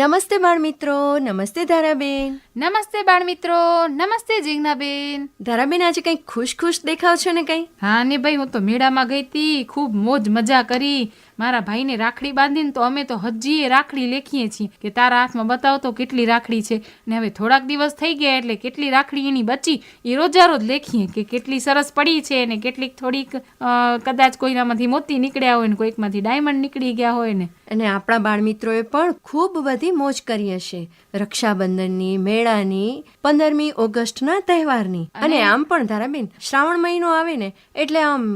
નમસ્તે બાળ મિત્રો નમસ્તે ધારાબેન. નમસ્તે બાળ મિત્રો નમસ્તે જીજ્ઞાબેન. ધારાબેન આજે કંઈક ખુશ ખુશ દેખાવ છો ને કંઈ? હા ને ભાઈ હું તો મેળામાં ગઈ હતી ખૂબ મોજ મજા કરી. મારા ભાઈને રાખડી બાંધીને તો અમે તો હજી એ રાખડી લેખીએ છીએ કે તારા હાથમાં બતાવો તો કેટલી રાખડી છે. ને હવે થોડાક દિવસ થઈ ગયા એટલે કેટલી રાખડી એની બચી એ રોજા રોજ લેખીએ કે કેટલી સરસ પડી છે ને કેટલીક થોડીક કદાચ કોઈનામાંથી મોતી નીકળ્યા હોય ને કોઈકમાંથી ડાયમંડ નીકળી ગયા હોય ને. અને આપણા બાળ મિત્રોએ પણ ખૂબ બધી મોજ કરી હશે. રક્ષાબંધનની મેળાની પંદરમી ઓગસ્ટના તહેવારની. અને આમ પણ ધારાબેન શ્રાવણ મહિનો આવે ને એટલે આમ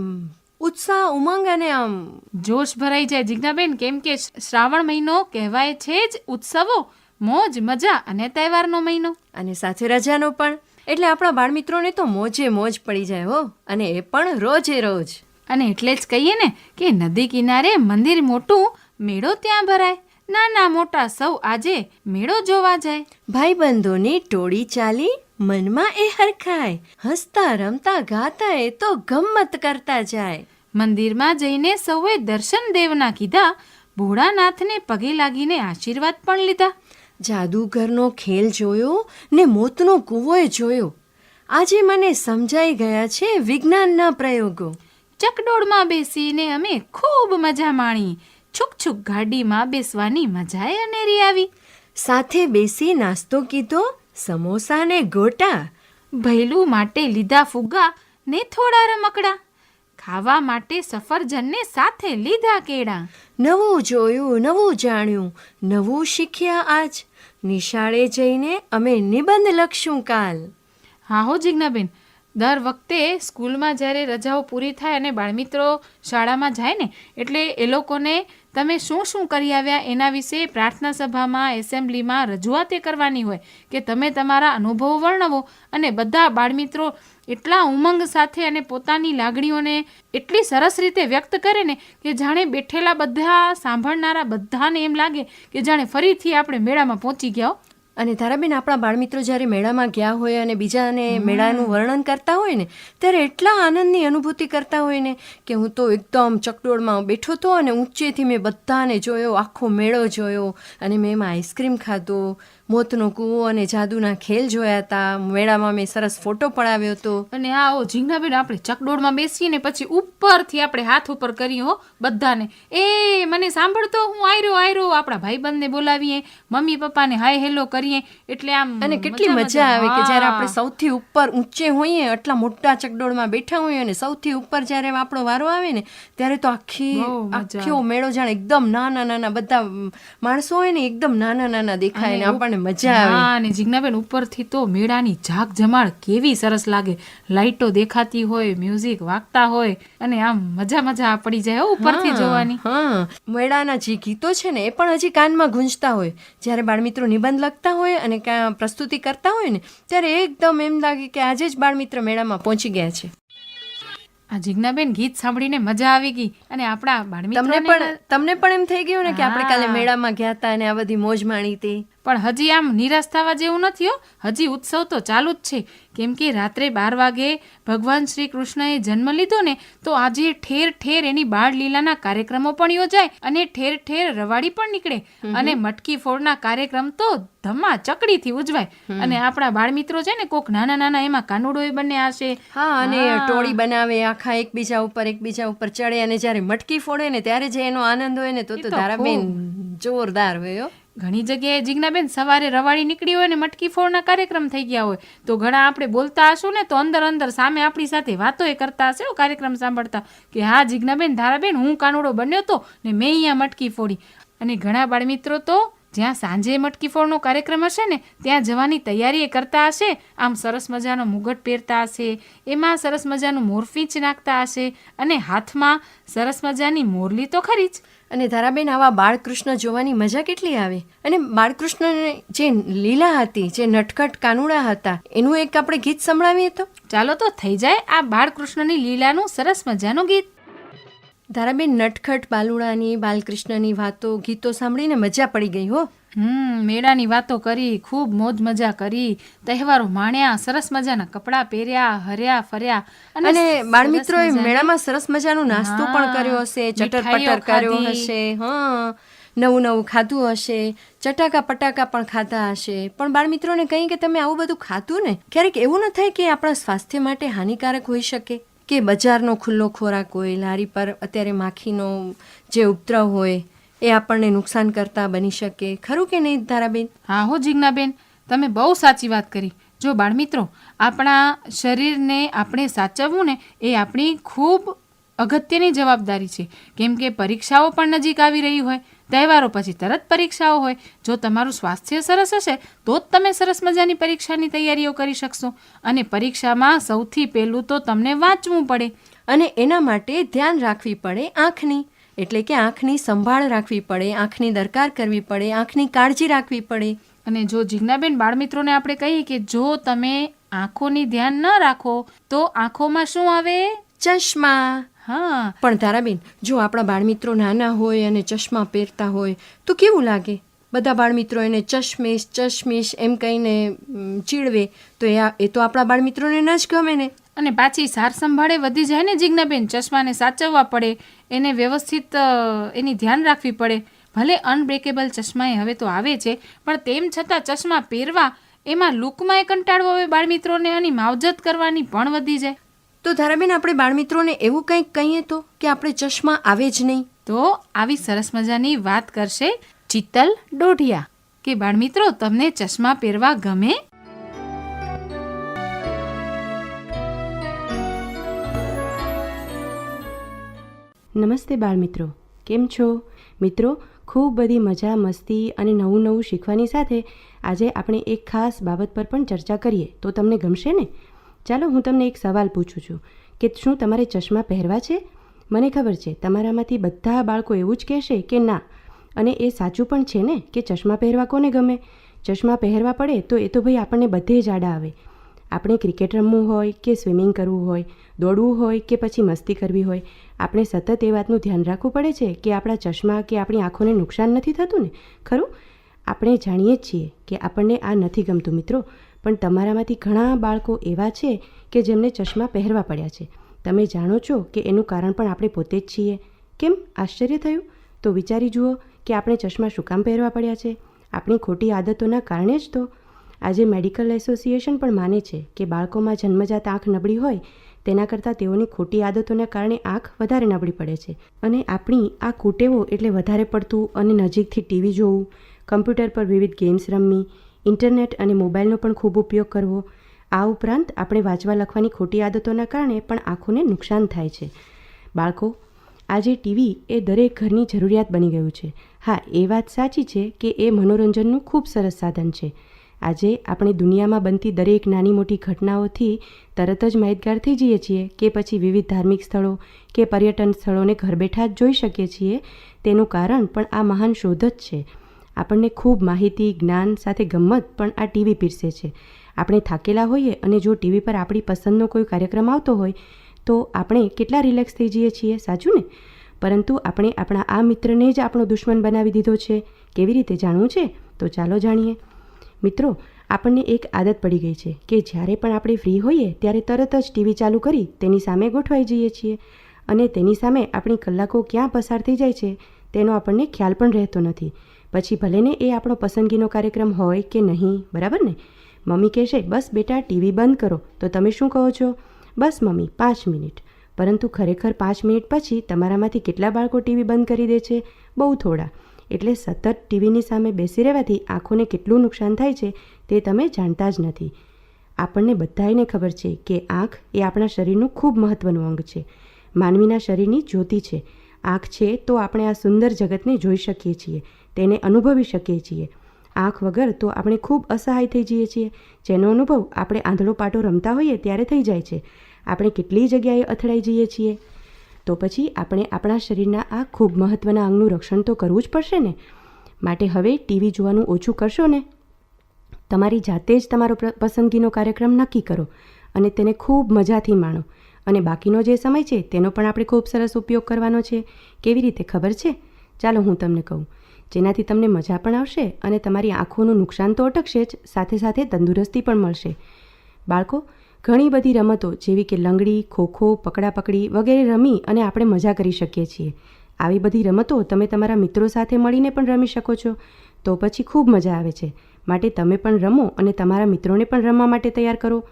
ઉત્સાહ ઉમંગ અને આમ જોશ ભરાઈ જાય. જિજ્ઞાબેન કેમ કે શ્રાવણ મહિનો કહેવાય છે જ ઉત્સવો મોજ મજા અને તહેવારનો મહિનો. અને સાથે રજાનો પણ. એટલે આપણા બાળ મિત્રોને તો મોજે મોજ પડી જાય હો અને એ પણ રોજે રોજ. અને એટલે જ કહીએ ને કે નદી કિનારે મંદિર મોટું મેળો ત્યાં ભરાય. નાના મોટા સૌ આજે મેળો જોવા જાય. ભાઈબંધોની ટોળી ચાલી મનમાં એ હરખાય. હસતા રમતા ગાતા એ તો ગમ્મત કરતા જાય. મંદિરમાં જઈને સૌએ દર્શન દેવના કીધા ભોળાનાથને પગે લાગીને આશીર્વાદ પણ લીધા. જાદુગરનો ખેલ જોયો ને મોતનો કૂવોય જોયો. આજે મને સમજાઈ ગયા છે વિજ્ઞાનના પ્રયોગો. ચકડોળમાં બેસીને અમે ખૂબ મજા માણી. છુક છુક ગાડીમાં બેસવાની મજાએ અનેરી આવી. સાથે બેસી નાસ્તો કીધો સમોસા ને ગોટા. ભૈલું માટે લીધા ફુગ્ગા ને થોડા રમકડા. ખાવા માટે સફરજનને સાથે લીધા કેળા. નવું જોયું નવું જાણ્યું નવું શીખ્યા આજ. નિશાળે જઈને અમે નિબંધ લખશું કાલ. હા હો જિજ્ઞાબેન દર વખતે સ્કૂલમાં જ્યારે રજાઓ પૂરી થાય અને બાળમિત્રો શાળામાં જાય ને એટલે એ લોકોને તમે શું શું કરી આવ્યા એના વિશે પ્રાર્થના સભામાં એસેમ્બલીમાં રજૂઆતે કરવાની હોય કે તમે તમારા અનુભવો વર્ણવો અને બધા બાળમિત્રો એટલા ઉમંગ સાથે અને પોતાની લાગણીઓને એટલી સરસ રીતે વ્યક્ત કરે ને કે જાણે બેઠેલા બધા, સાંભળનારા બધાને એમ લાગે કે જાણે ફરીથી આપણે મેળામાં પહોંચી ગયા. અને ધારાબેન આપણા બાળમિત્રો જ્યારે મેળામાં ગયા હોય અને બીજાને મેળાનું વર્ણન કરતા હોય ને ત્યારે એટલા આનંદની અનુભૂતિ કરતા હોય ને કે હું તો એકદમ ચકડોળમાં બેઠો હતો અને ઊંચેથી મેં બધાને જોયો આખો મેળો જોયો અને મેં એમાં આઈસ્ક્રીમ ખાધો મોતનો કૂવો અને જાદુના ખેલ જોયા હતા. મેળામાં મેં સરસ ફોટો પડાવ્યો હતો. અને આ ઓ ઝીંગાબેન આપણે ચકડોળમાં બેસીને પછી ઉપરથી આપણે હાથ ઉપર કરીએ હો બધાને. એ મને સાંભળતો હું આયરો આયરો આપણા ભાઈબંધને બોલાવીએ. મમ્મી પપ્પાને હાય હેલો કરીએ એટલે આમ અને કેટલી મજા આવે કે જ્યારે આપણે સૌથી ઉપર ઊંચે હોઈએ એટલા મોટા ચકડોળમાં બેઠા હોઈએ અને સૌથી ઉપર જ્યારે આપણો વારો આવે ને ત્યારે તો આખી આખો મેળો જાણે એકદમ નાના નાના બધા માણસો હોય ને એકદમ નાના નાના દેખાય ને આપણને મજા આવે. અને જીજ્ઞાબેન ઉપરથી તો મેળાની ઝાક જમાળ કેવી સરસ લાગે. લાઈટો દેખાતી હોય મ્યુઝિક વાગતા હોય અને આમ મજા મજા પડી જાય ઉપરથી જોવાની. હા. મેળાના જે ગીતો છે ને એ પણ હજી કાનમાં ગુંજતા હોય. જ્યારે બાળમિત્રો નિબંધ લખતા હોય અને પ્રસ્તુતિ કરતા હોય ને ત્યારે એકદમ એમ લાગે કે આજે જ બાળમિત્ર મેળામાં પહોંચી ગયા છે. આ જિજ્ઞાબેન ગીત સાંભળીને મજા આવી ગઈ અને આપણા તમને પણ તમને પણ એમ થઈ ગયું ને કે આપણે કાલે મેળામાં ગયા હતા અને આ બધી મોજ માણી હતી? પણ હજી આમ નિરાશ થવા જેવું નથી હો. હજી ઉત્સવ તો ચાલુ જ છે. કેમ કે રાત્રે બાર વાગે ભગવાન શ્રી કૃષ્ણએ જન્મ લીધો ને તો આજે ઠેર ઠેર એની બાળ લીલાના કાર્યક્રમો પણ યોજાય અને ઠેર ઠેર રવાડી પણ નીકળે. અને મટકી ફોડના કાર્યક્રમ તો ધમા ચકડીથી ઉજવાય અને આપણા બાળ મિત્રો છે ને કોક નાના નાના એમાં કાનુડો બને આશે. હા અને ટોળી બનાવે આખા એકબીજા ઉપર એકબીજા ઉપર ચડે અને જ્યારે મટકી ફોડે ને ત્યારે જે એનો આનંદ હોય ને તો ધારાબેન જોરદાર હોય ઘણી જગ્યાએ જીજ્ઞાબેન સવારે રવાડી નીકળી હોય ને મટકી ફોડના કાર્યક્રમ થઈ ગયા હોય, તો ઘણા આપણે બોલતા હશું ને, તો અંદર અંદર સામે આપણી સાથે વાતો એ કરતા હશે કાર્યક્રમ સાંભળતા, કે હા જીજ્ઞાબેન, ધારાબેન, હું કાનુડો બન્યો તો ને મેં અહીંયા મટકી ફોડી. અને ઘણા બાળમિત્રો તો જ્યાં સાંજે મટકી ફોડનો કાર્યક્રમ હશે ને ત્યાં જવાની તૈયારી એ કરતા હશે. આમ સરસ મજાનો મુગટ પહેરતા હશે. એમાં સરસ મજાનું મોરફીચ નાખતા હશે અને હાથમાં સરસ મજાની મોરલી તો ખરી જ. અને ધારાબેન આવા બાળકૃષ્ણ જોવાની મજા કેટલી આવે? અને બાળકૃષ્ણને જે લીલા હતી જે નટખટ કાનુડા હતા એનું એક આપણે ગીત સંભળાવીએ તો? ચાલો તો થઈ જાય આ બાળકૃષ્ણની લીલાનું સરસ મજાનું ગીત. ધારાબેન નટખટ બાલુડાની બાલકૃષ્ણની વાતો ગીતો સાંભળીને મજા પડી ગઈ હો. હમ મેળાની વાતો કરી ખૂબ મોજ મજા કરી તહેવારો માણ્યા સરસ મજાના કપડાં પહેર્યા હર્યા ફર્યા. અને બાળમિત્રોએ મેળામાં સરસ મજાનો નાસ્તો પણ કર્યો હશે ચટર પટર કર્યો હશે હા નવું નવું ખાધું હશે ચટાકા પટાકા પણ ખાધા હશે. પણ બાળમિત્રોને કહીએ કે તમે આવું બધું ખાધું ને? ક્યારેક એવું ન થાય કે આપણા સ્વાસ્થ્ય માટે હાનિકારક હોઈ શકે? કે બજારનો ખુલ્લો ખોરાક હોય, લારી પર અત્યારે માખીનો જે ઉપદ્રવ હોય, એ આપણને નુકસાન કરતા બની શકે. ખરું કે નહીં, ધારાબેન? હા, હો, જીજ્ઞાબેન. તમે બહુ સાચી વાત કરી. જો બાળમિત્રો, આપણા શરીરને આપણે સાચવવું ને, એ આપણી ખૂબ અગત્યની જવાબદારી છે. કેમ કે પરીક્ષાઓ પણ નજીક આવી રહી હોય તહેવારો પછી તરત પરીક્ષાઓ હોય. જો તમારું સ્વાસ્થ્ય સરસ હશે તો જ તમે સરસ મજાની પરીક્ષાની તૈયારીઓ કરી શકશો. અને પરીક્ષામાં સૌથી પહેલું તો તમને વાંચવું પડે. અને એના માટે ધ્યાન રાખવી પડે આંખની. એટલે કે આંખની સંભાળ રાખવી પડે આંખની દરકાર કરવી પડે આંખની કાળજી રાખવી પડે. અને જો જિજ્ઞાબેન બાળમિત્રોને આપણે કહીએ કે જો તમે આંખોની ધ્યાન ન રાખો તો આંખોમાં શું આવે? ચશ્મા. હા. પણ તારાબેન જો આપણા બાળમિત્રો નાના હોય અને ચશ્મા પહેરતા હોય તો કેવું લાગે? બધા બાળમિત્રો એને ચશ્મેશ ચશ્મીશ એમ કહીને ચીડવે તો એ એ તો આપણા બાળમિત્રોને ન જ ગમે ને. અને પાછી સાર સંભાળે વધી જાય ને જિજ્ઞાબેન ચશ્માને સાચવવા પડે એને વ્યવસ્થિત એની ધ્યાન રાખવી પડે. ભલે અનબ્રેકેબલ ચશ્મા એ હવે તો આવે છે પણ તેમ છતાં ચશ્મા પહેરવા એમાં લુકમાં એ કંટાળવો હવે બાળમિત્રોને અને માવજત કરવાની પણ વધી જાય. તો ધારાબેન આપણે બાળમિત્રોને એવું કંઈક કહીએ તો કે આપણે ચશ્મા આવે જ નહીં. તો આવી સરસ મજાની વાત કરશે ચિત્તલ ડોઢિયા કે બાળમિત્રો તમને ચશ્મા પહેરવા ગમે? નમસ્તે બાળમિત્રો કેમ છો? મિત્રો ખૂબ બધી મજા મસ્તી અને નવું નવું શીખવાની સાથે આજે આપણે એક ખાસ બાબત પર પણ ચર્ચા કરીએ. તો તમને ગમશે ને? ચાલો હું તમને એક સવાલ પૂછું છું કે શું તમારે ચશ્મા પહેરવા છે? મને ખબર છે, તમારામાંથી બધા બાળકો એવું જ કહેશે કે ના. અને એ સાચું પણ છે ને કે ચશ્મા પહેરવા કોને ગમે? ચશ્મા પહેરવા પડે તો એ તો ભાઈ આપણને બધે જ આડા આવે. આપણે ક્રિકેટ રમવું હોય કે સ્વિમિંગ કરવું હોય, દોડવું હોય કે પછી મસ્તી કરવી હોય, આપણે સતત એ વાતનું ધ્યાન રાખવું પડે છે કે આપણા ચશ્મા કે આપણી આંખોને નુકસાન નથી થતું ને? ખરું? આપણે જાણીએ જ છીએ કે આપણને આ નથી ગમતું, મિત્રો. પણ તમારામાંથી ઘણા બાળકો એવા છે કે જેમને ચશ્મા પહેરવા પડ્યા છે. તમે જાણો છો કે એનું કારણ પણ આપણે પોતે જ છીએ. કેમ? આશ્ચર્ય થયું? તો વિચારી જુઓ કે આપણે ચશ્મા શું કામ પહેરવા પડ્યા છે? આપણી ખોટી આદતોના કારણે જ તો. આજે મેડિકલ એસોસિએશન પણ માને છે કે બાળકોમાં જન્મજાત આંખ નબળી હોય, તેના કરતાં તેઓની ખોટી આદતોના કારણે આંખ વધારે નબળી પડે છે. અને આપણી આ કુટેવો એટલે વધારે પડતું અને નજીકથી ટીવી જોવું, કમ્પ્યુટર પર વિવિધ ગેમ્સ રમવી ઇન્ટરનેટ અને મોબાઈલનો પણ ખૂબ ઉપયોગ કરવો. આ ઉપરાંત આપણે વાંચવા લખવાની ખોટી આદતોના કારણે પણ આંખોને નુકસાન થાય છે. બાળકો, આજે ટીવી એ દરેક ઘરની જરૂરિયાત બની ગયું છે. હા, એ વાત સાચી છે કે એ મનોરંજનનું ખૂબ સરસ સાધન છે. આજે આપણે દુનિયામાં બનતી દરેક નાની મોટી ઘટનાઓથી તરત જ માહિતગાર થઈ જઈએ છીએ કે પછી વિવિધ ધાર્મિક સ્થળો કે પર્યટન સ્થળોને ઘર બેઠા જ જોઈ શકીએ છીએ. તેનું કારણ પણ આ મહાન શોધ જ છે. આપણને ખૂબ માહિતી, જ્ઞાન સાથે ગમત પણ આ ટીવી પીરસે છે. આપણે થાકેલા હોઈએ અને જો ટીવી પર આપણી પસંદનો કોઈ કાર્યક્રમ આવતો હોય, તો આપણે કેટલા રિલેક્સ થઈ જઈએ છીએ, સાચું ને? પરંતુ આપણે આપણા આ મિત્રને જ આપણો દુશ્મન બનાવી દીધો છે. કેવી રીતે જાણવું છે? તો ચાલો જાણીએ. મિત્રો, આપણને એક આદત પડી ગઈ છે કે જ્યારે પણ આપણે ફ્રી હોઈએ, ત્યારે તરત જ ટીવી ચાલુ કરી તેની સામે ગોઠવાઈ જઈએ છીએ. અને તેની સામે આપણી કલાકો ક્યાં પસાર થઈ જાય છે, તેનો આપણને ખ્યાલ પણ રહેતો નથી. પછી ભલેને એ આપણો પસંદગીનો કાર્યક્રમ હોય કે નહીં, બરાબર ને? મમ્મી કહેશે, બસ બેટા, ટીવી બંધ કરો. તો તમે શું કહો છો? બસ મમ્મી, પાંચ મિનિટ. પરંતુ ખરેખર પાંચ મિનિટ પછી તમારામાંથી કેટલા બાળકો ટીવી બંધ કરી દે છે? બહુ થોડા. એટલે સતત ટીવીની સામે બેસી રહેવાથી આંખોને કેટલું નુકસાન થાય છે તે તમે જાણતા જ નથી. આપણને બધાને ખબર છે કે આંખ એ આપણા શરીરનું ખૂબ મહત્ત્વનું અંગ છે. માનવીના શરીરની જ્યોતિ છે. આંખ છે તો આપણે આ સુંદર જગતને જોઈ શકીએ છીએ, તેને અનુભવી શકીએ છીએ. આંખ વગર તો આપણે ખૂબ અસહાય થઈ જઈએ છીએ. જેનો અનુભવ આપણે આંધળો પાટો રમતા હોઈએ ત્યારે થઈ જાય છે. આપણે કેટલી જગ્યાએ અથડાઈ જઈએ છીએ? તો પછી આપણે આપણા શરીરના આ ખૂબ મહત્ત્વના અંગનું રક્ષણ તો કરવું જ પડશે ને? માટે હવે ટીવી જોવાનું ઓછું કરશો ને? તમારી જાતે જ તમારો પસંદગીનો કાર્યક્રમ નક્કી કરો અને તેને ખૂબ મજાથી માણો. અને બાકીનો જે સમય છે, તેનો પણ આપણે ખૂબ સરસ ઉપયોગ કરવાનો છે. કેવી રીતે ખબર છે? ચાલો હું તમને કહું. જેનાથી તમને મજા પણ આવશે અને તમારી આંખોનું નુકસાન તો અટકશે જ, સાથે સાથે તંદુરસ્તી પણ મળશે. બાળકો, ઘણી બધી રમતો જેવી કે લંગડી, ખોખો, પકડાપકડી વગેરે રમી અને આપણે મજા કરી શકીએ છીએ. આવી બધી રમતો તમે તમારા મિત્રો સાથે મળીને પણ રમી શકો છો. તો પછી ખૂબ મજા આવે છે. માટે તમે પણ રમો અને તમારા મિત્રોને પણ રમવા માટે તૈયાર કરો.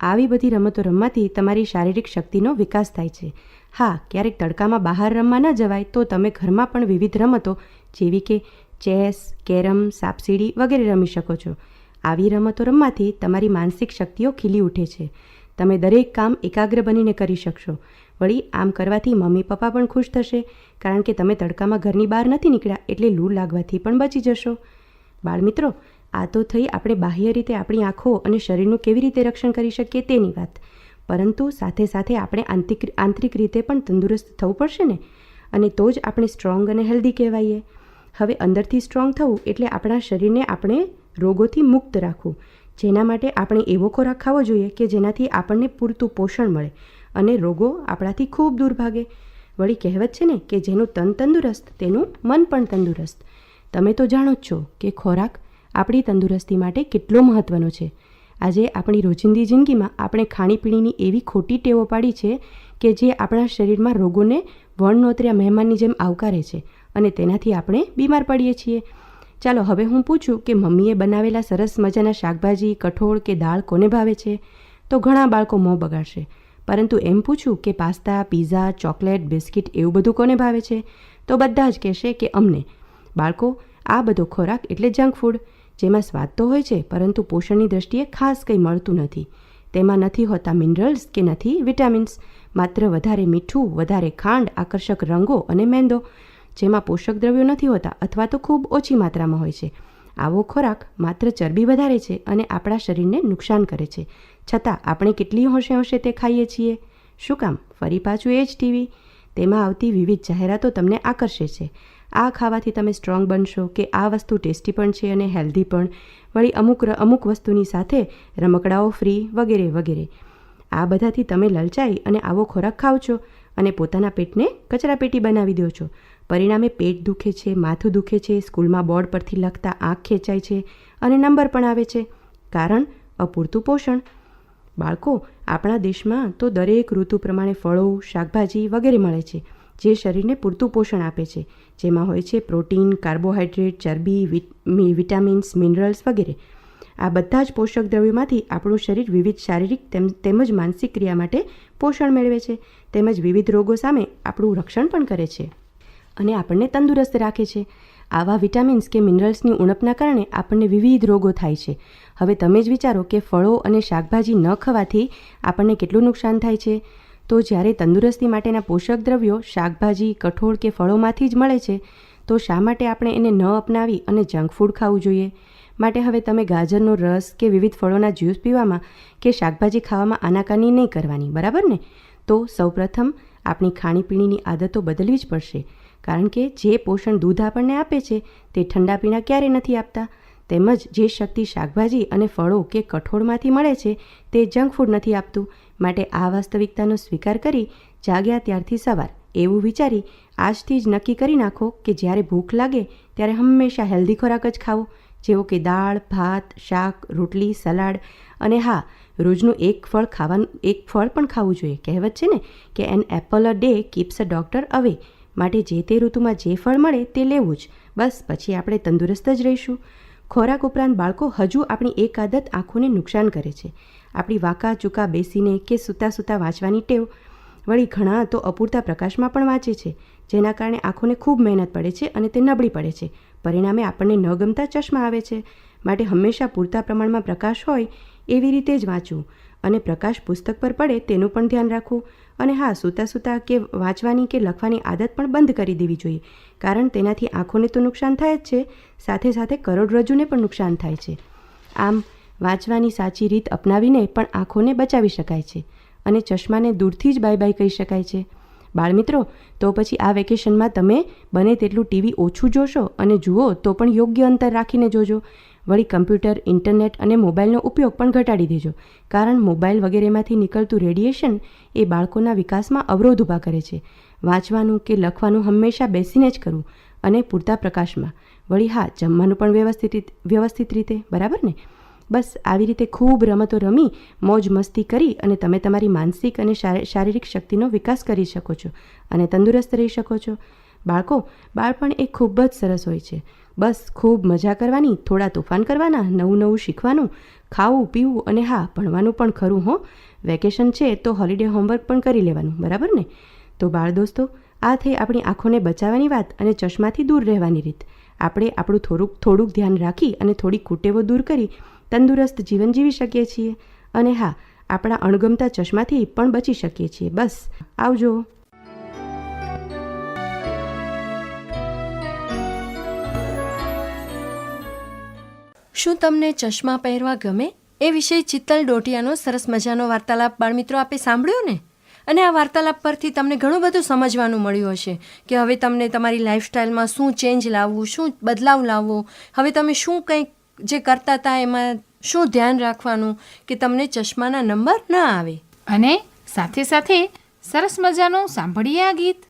આવી બધી રમતો રમવાથી તમારી શારીરિક શક્તિનો વિકાસ થાય છે. હા, ક્યારેક તડકામાં બહાર રમવા ન જવાય તો તમે ઘરમાં પણ વિવિધ રમતો જેવી કે ચેસ, કેરમ, સાપસીડી વગેરે રમી શકો છો. આવી રમતો રમવાથી તમારી માનસિક શક્તિઓ ખીલી ઉઠે છે. તમે દરેક કામ એકાગ્ર બનીને કરી શકશો. વળી, આમ કરવાથી મમ્મી, પપ્પા પણ ખુશ થશે, કારણ કે તમે તડકામાં ઘરની બહાર નથી નીકળ્યા એટલે લૂ લાગવાથી પણ બચી જશો. બાળમિત્રો આ તો થઈ આપણે બાહ્ય રીતે આપણી આંખો અને શરીરનું કેવી રીતે રક્ષણ કરી શકીએ તેની વાત. પરંતુ સાથે સાથે આપણે આંતરિક આંતરિક રીતે પણ તંદુરસ્ત થવું પડશે ને? અને તો જ આપણે સ્ટ્રોંગ અને હેલ્ધી કહેવાઈએ. હવે અંદરથી સ્ટ્રોંગ થવું એટલે આપણા શરીરને આપણે રોગોથી મુક્ત રાખવું. જેના માટે આપણે એવો ખોરાક ખાવો જોઈએ કે જેનાથી આપણને પૂરતું પોષણ મળે અને રોગો આપણાથી ખૂબ દૂર ભાગે. વળી કહેવત છે ને કે જેનું તન તંદુરસ્ત તેનું મન પણ તંદુરસ્ત. તમે તો જાણો જ છો કે ખોરાક આપણી તંદુરસ્તી માટે કેટલો મહત્ત્વનો છે. આજે આપણી રોજિંદી જિંદગીમાં આપણે ખાણીપીણીની એવી ખોટી ટેવો પાડી છે કે જે આપણા શરીરમાં રોગોને વણનોતર્યા મહેમાનની જેમ આવકારે છે અને તેનાથી આપણે બીમાર પડીએ છીએ. ચાલો, હવે હું પૂછું કે મમ્મીએ બનાવેલા સરસ મજાના શાકભાજી, કઠોળ કે દાળ કોને ભાવે છે? તો ઘણા બાળકો મોં બગાડશે. પરંતુ એમ પૂછું કે પાસ્તા, પીઝા, ચોકલેટ, બિસ્કિટ એવું બધું કોને ભાવે છે? તો બધા જ કહેશે કે અમને. બાળકો, આ બધો ખોરાક એટલે જંક ફૂડ. જેમાં સ્વાદ તો હોય છે, પરંતુ પોષણની દ્રષ્ટિએ ખાસ કંઈ મળતું નથી. તેમાં નથી હોતા મિનરલ્સ કે નથી વિટામિન્સ. માત્ર વધારે મીઠું, વધારે ખાંડ, આકર્ષક રંગો અને મેંદો, જેમાં પોષક દ્રવ્યો નથી હોતા અથવા તો ખૂબ ઓછી માત્રામાં હોય છે. આવો ખોરાક માત્ર ચરબી વધારે છે અને આપણા શરીરને નુકસાન કરે છે. છતાં આપણે કેટલી હોંશે હોંશે તે ખાઈએ છીએ? શું કામ? ફરી પાછું એ જ ટીવી? તેમાં આવતી વિવિધ જાહેરાતો તમને આકર્ષે છે. આ ખાવાથી તમે સ્ટ્રોંગ બનશો કે આ વસ્તુ ટેસ્ટી પણ છે અને હેલ્ધી પણ. વળી અમુક અમુક વસ્તુની સાથે રમકડાઓ ફ્રી વગેરે વગેરે. આ બધાથી તમે લલચાઈ અને આવો ખોરાક ખાઓ છો અને પોતાના પેટને કચરાપેટી બનાવી દો છો. પરિણામે પેટ દુખે છે, માથું દુખે છે, સ્કૂલમાં બોર્ડ પરથી લખતા આંખ ખેંચાય છે અને નંબર પણ આવે છે. કારણ અપૂરતું પોષણ. બાળકો, આપણા દેશમાં તો દરેક ઋતુ પ્રમાણે ફળો, શાકભાજી વગેરે મળે છે. જે શરીરને પૂરતું પોષણ આપે છે, જેમાં હોય છે પ્રોટીન કાર્બોહાઈડ્રેટ ચરબી વિટામિન્સ, મિનરલ્સ વગેરે. આ બધા જ પોષક દ્રવ્યોમાંથી આપણું શરીર વિવિધ શારીરિક તેમ, તેમજ માનસિક ક્રિયા માટે પોષણ મેળવે છે, તેમજ વિવિધ રોગો સામે આપણું રક્ષણ પણ કરે છે. અને આપણને તંદુરસ્ત રાખે છે. આવા વિટામિન્સ કે મિનરલ્સની ઉણપના કારણે આપણને વિવિધ રોગો થાય છે. હવે તમે જ વિચારો કે ફળો અને શાકભાજી ન ખાવાથી આપણને કેટલું નુકસાન થાય છે? તો જ્યારે તંદુરસ્તી માટેના પોષક દ્રવ્યો, શાકભાજી, કઠોળ કે ફળોમાંથી જ મળે છે, તો શા માટે આપણે એને ન અપનાવી અને જંક ફૂડ ખાવું જોઈએ? માટે હવે તમે ગાજરનો રસ કે વિવિધ ફળોના જ્યુસ પીવામાં કે શાકભાજી ખાવામાં આનાકાની નહીં કરવાની, બરાબર ને? તો સૌપ્રથમ આપણી ખાણીપીણીની આદતો બદલવી જ પડશે, કારણ કે જે પોષણ દૂધ આપણને આપે છે, તે ઠંડા પીણા ક્યારે નથી આપતા? તેમજ જે શક્તિ શાકભાજી અને ફળો કે કઠોળમાંથી મળે છે, તે જંક ફૂડ નથી આપતું માટે આ વાસ્તવિકતાનો સ્વીકાર કરી જાગ્યા ત્યારથી સવાર. એવું વિચારી આજથી જ નક્કી કરી નાખો કે જ્યારે ભૂખ લાગે ત્યારે હંમેશા હેલ્ધી ખોરાક જ ખાવો. જેવો કે દાળ, ભાત, શાક, રોટલી, સલાડ અને હા, રોજનું એક ફળ ખાવાનું, એક ફળ પણ ખાવું જોઈએ. કહેવત છે ને કે an apple a day keeps a doctor away માટે જે તે ઋતુમાં જે ફળ મળે તે લેવું જ. બસ, પછી આપણે તંદુરસ્ત જ રહીશું. ખોરાક ઉપરાંત બાળકો હજુ આપણી એક આદત આંખોને નુકસાન કરે છે. આપણી વાંકા ચૂકા બેસીને કે સૂતા સૂતા વાંચવાની ટેવ વળી ઘણા તો અપૂરતા પ્રકાશમાં પણ વાંચે છે, જેના કારણે આંખોને ખૂબ મહેનત પડે છે અને તે નબળી પડે છે. પરિણામે આપણને ન ગમતા ચશ્મા આવે છે. માટે હંમેશા પૂરતા પ્રમાણમાં પ્રકાશ હોય એવી રીતે જ વાંચવું. અને પ્રકાશ પુસ્તક પર પડે તેનું પણ ધ્યાન રાખવું અને હા, સૂતા સૂતા કે વાંચવાની કે લખવાની આદત પણ બંધ કરી દેવી જોઈએ. કારણ તેનાથી આંખોને તો નુકસાન થાય જ છે, સાથે સાથે કરોડરજ્જુને પણ નુકસાન થાય છે. આમ, વાંચવાની સાચી રીત અપનાવીને પણ આંખોને બચાવી શકાય છે અને ચશ્માને દૂરથી જ બાય બાય કહી શકાય છે. બાળમિત્રો, તો પછી આ વેકેશનમાં તમે બને તેટલું ટીવી ઓછું જોશો અને જુઓ તો પણ યોગ્ય અંતર રાખીને જોજો. વળી કમ્પ્યુટર, ઇન્ટરનેટ અને મોબાઈલનો ઉપયોગ પણ ઘટાડી દેજો. કારણ મોબાઈલ વગેરેમાંથી નીકળતું રેડિયેશન એ બાળકોના વિકાસમાં અવરોધ ઊભા કરે છે. વાંચવાનું કે લખવાનું હંમેશા બેસીને જ કરવું અને પૂરતા પ્રકાશમાં. વળી હા, જમવાનું પણ વ્યવસ્થિત વ્યવસ્થિત રીતે, બરાબર ને? બસ આવી રીતે ખૂબ રમતો રમી, મોજ મસ્તી કરી અને તમે તમારી માનસિક અને શારીરિક શક્તિનો વિકાસ કરી શકો છો અને તંદુરસ્ત રહી શકો છો. બાળકો, બાળપણ એ ખૂબ જ સરસ હોય છે. બસ ખૂબ મજા કરવાની, થોડા તોફાન કરવાના, નવું નવું શીખવાનું, ખાવું, પીવું અને હા, ભણવાનું પણ ખરું, હો. વેકેશન છે તો હોલિડે હોમવર્ક પણ કરી લેવાનું, બરાબર ને? તો બાળ દોસ્તો, આ થઈ આપણી આંખોને બચાવવાની વાત અને ચશ્માથી દૂર રહેવાની રીત. આપણે આપણું થોડુંક થોડુંક ધ્યાન રાખી અને થોડી કુટેવો દૂર કરી તંદુરસ્ત જીવન જીવી શકીએ છીએ. અને હા, આપણા અણગમતા ચશ્માથી પણ બચી શકીએ છીએ, બસ. આવજો. શું તમને ચશ્મા પહેરવા ગમે? એ વિશે ચિત્તલ ડોટિયાનો સરસ મજાનો વાર્તાલાપ બાળમિત્રો આપે સાંભળ્યો ને? અને આ વાર્તાલાપ પરથી તમને ઘણું બધું સમજવાનું મળ્યું હશે કે હવે તમને તમારી લાઈફસ્ટાઈલમાં શું ચેન્જ લાવવું, શું બદલાવ લાવવો, હવે તમે શું કંઈક જે કરતા હતા એમાં શું ધ્યાન રાખવાનું કે તમને ચશ્માના નંબર ન આવે? અને સાથે સાથે સરસ મજાનું સાંભળીએ આ ગીત.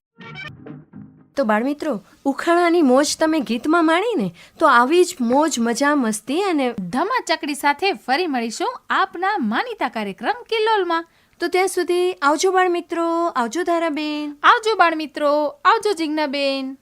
તો બાળમિત્રો ઉખાણાની મોજ તમે ગીતમાં માણીને તો આવી જ મોજ મજા મસ્તી અને ધમાચકડી સાથે ફરી મળીશું આપના માનીતા કાર્યક્રમ કિલ્લોલમાં તો ત્યાં સુધી આવજો બાળમિત્રો આવજો ધારાબેન. આવજો બાળ મિત્રો આવજો જિજ્ઞાબેન.